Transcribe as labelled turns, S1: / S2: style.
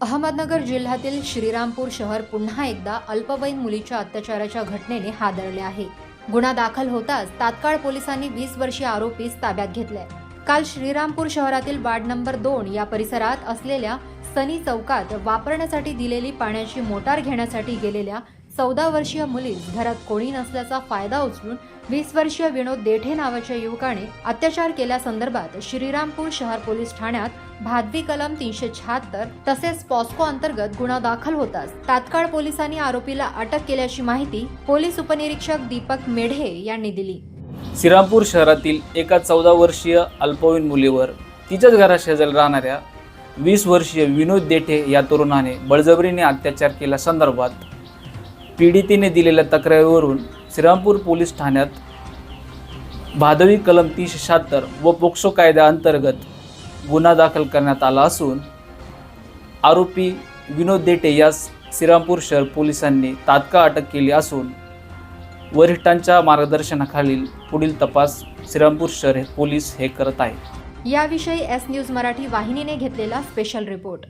S1: अहमदनगर जिल्ह्यातील श्रीरामपूर शहर पुन्हा एकदा अल्पवयीन मुलीच्या अत्याचाराच्या घटनेने हादरले आहे. गुन्हा दाखल होताच तात्काळ पोलिसांनी वीस वर्षीय आरोपीस ताब्यात घेतलाय. काल श्रीरामपूर शहरातील वार्ड नंबर दोन या परिसरात असलेल्या सनी चौकात वापरण्यासाठी दिलेली पाण्याची मोटार घेण्यासाठी गेलेल्या चौदा वर्षीय मुलीस घरात कोणी नसल्याचा फायदा उचलून वीस वर्षीय विनोद देठे नावाच्या युवकाने अत्याचार केल्यासंदर्भात श्रीरामपूर शहर पोलीस ठाण्यात भादवी कलम तीनशे शहात्तर तसेच पॉस्को अंतर्गत गुन्हा दाखल होताच. तात्काळ पोलिसांनी आरोपीला अटक केल्याची माहिती पोलीस उपनिरीक्षक दीपक मेढे यांनी दिली.
S2: श्रीरामपूर शहरातील एका चौदा वर्षीय अल्पवयीन मुलीवर तिच्याच घराशेजारी राहणाऱ्या वीस वर्षीय विनोद देठे या तरुणाने बळजबरीने अत्याचार केल्यासंदर्भात पीडितेने दिलेल्या तक्रारीवरून श्रीरामपूर पोलीस ठाण्यात भादवी कलम तीनशे शहात्तर व पोक्सो कायद्याअंतर्गत गुन्हा दाखल करण्यात आला असून आरोपी विनोद देटे यास श्रीरामपूर शहर पोलिसांनी तात्काळ अटक केली असून वरिष्ठांच्या मार्गदर्शनाखालील पुढील तपास श्रीरामपूर शहर पोलीस हे करत आहेत.
S1: याविषयी एस न्यूज मराठी वाहिनीने घेतलेला स्पेशल रिपोर्ट